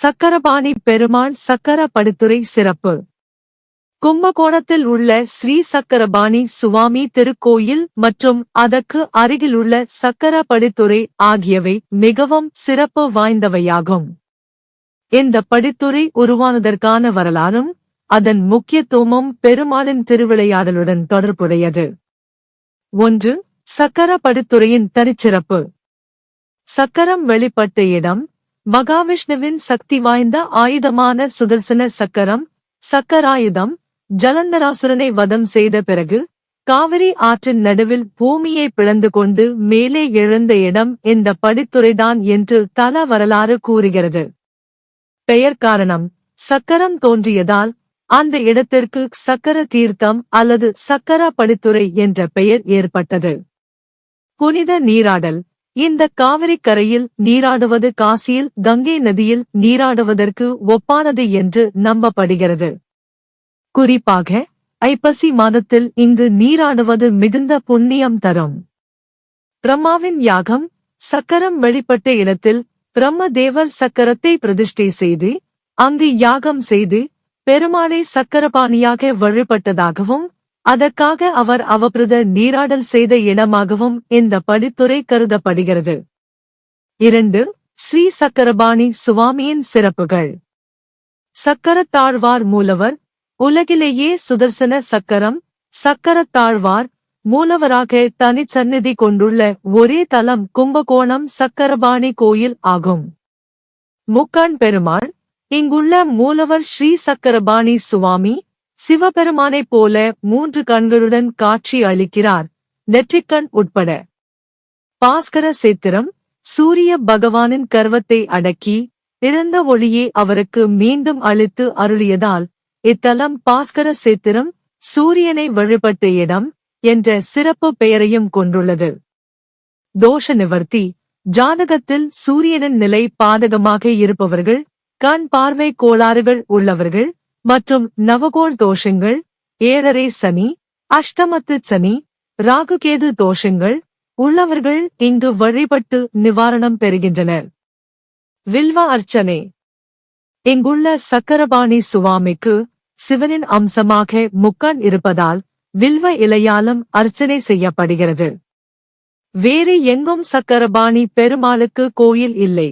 சக்கரபாணி பெருமாள் சக்கர படித்துறை சிறப்பு. கும்பகோணத்தில் உள்ள ஸ்ரீ சக்கரபாணி சுவாமி திருக்கோயில் மற்றும் அதற்கு அருகிலுள்ள சக்கர படித்துறை ஆகியவை மிகவும் சிறப்பு வாய்ந்தவையாகும். இந்த படித்துறை உருவானதற்கான வரலாறும் அதன் முக்கியத்துவமும் பெருமாளின் திருவிளையாடலுடன் தொடர்புடையது. ஒன்று சக்கர படித்துறையின் தனிச்சிறப்பு. சக்கரம் வெளிப்பட்ட இடம் மகாவிஷ்ணுவின் சக்தி வாய்ந்த ஆயுதமான சுதர்சன சக்கரம் சக்கராயுதம் ஜலந்தராசுரனை வதம் செய்த பிறகு காவிரி ஆற்றின் நடுவில் பூமியை பிளந்து கொண்டு மேலே எழுந்த இடம் இந்த படித்துறைதான் என்று தல வரலாறு கூறுகிறது. பெயர் காரணம் சக்கரம் தோன்றியதால் அந்த இடத்திற்கு சக்கர தீர்த்தம் அல்லது சக்கர படித்துறை என்ற பெயர் ஏற்பட்டது. புனித நீராடல் இந்த காவிரி கரையில் நீராடுவது காசியில் கங்கை நதியில் நீராடுவதற்கு ஒப்பானது என்று நம்பப்படுகிறது. குறிப்பாக ஐப்பசி மாதத்தில் இங்கு நீராடுவது மிகுந்த புண்ணியம் தரும். பிரம்மாவின் யாகம் சக்கரம் வெளிப்பட்ட இடத்தில் பிரம்மதேவர் சக்கரத்தை பிரதிஷ்டை செய்து அங்கு யாகம் செய்து பெருமாளை சக்கரபாணியாக வழிபட்டதாகவும் அதற்காக அவர் அவபிரத நீராடல் செய்த இடமாகவும் இந்த படித்துறை கருதப்படுகிறது. இரண்டு ஸ்ரீ சக்கரபாணி சுவாமியின் சிறப்புகள். சக்கரத்தாழ்வார் மூலவர் உலகிலேயே சுதர்சன சக்கரம் சக்கரத்தாழ்வார் மூலவராக தனிச்சந்நிதி கொண்டுள்ள ஒரே தலம் கும்பகோணம் சக்கரபாணி கோயில் ஆகும். முக்கண் பெருமாள் இங்குள்ள மூலவர் ஸ்ரீ சக்கரபாணி சுவாமி சிவபெருமானைப் போல மூன்று கண்களுடன் காட்சி அளிக்கிறார். நெற்றிக்கண் உட்பட பாஸ்கர சேத்திரம் சூரிய பகவானின் கர்வத்தை அடக்கி இழந்த ஒளியை அவருக்கு மீண்டும் அளித்து அருளியதால் இத்தலம் பாஸ்கர சேத்திரம் சூரியனை வழிபட்ட இடம் என்ற சிறப்பு பெயரையும் கொண்டுள்ளது. தோஷ நிவர்த்தி. ஜாதகத்தில் சூரியனின் நிலை பாதகமாக இருப்பவர்கள் கண் பார்வை கோளாறுகள் உள்ளவர்கள் மற்றும் நவகோள் தோஷங்கள் ஏழரை சனி அஷ்டமத்து சனி ராகுகேது தோஷங்கள் உள்ளவர்கள் இங்கு வழிபட்டு நிவாரணம் பெறுகின்றனர். வில்வ அர்ச்சனை. இங்குள்ள சக்கரபாணி சுவாமிக்கு சிவனின் அம்சமாக முக்கண் இருப்பதால் வில்வ இலையாலும் அர்ச்சனை செய்யப்படுகிறது. வேறு எங்கும் சக்கரபாணி பெருமாளுக்கு கோயில் இல்லை.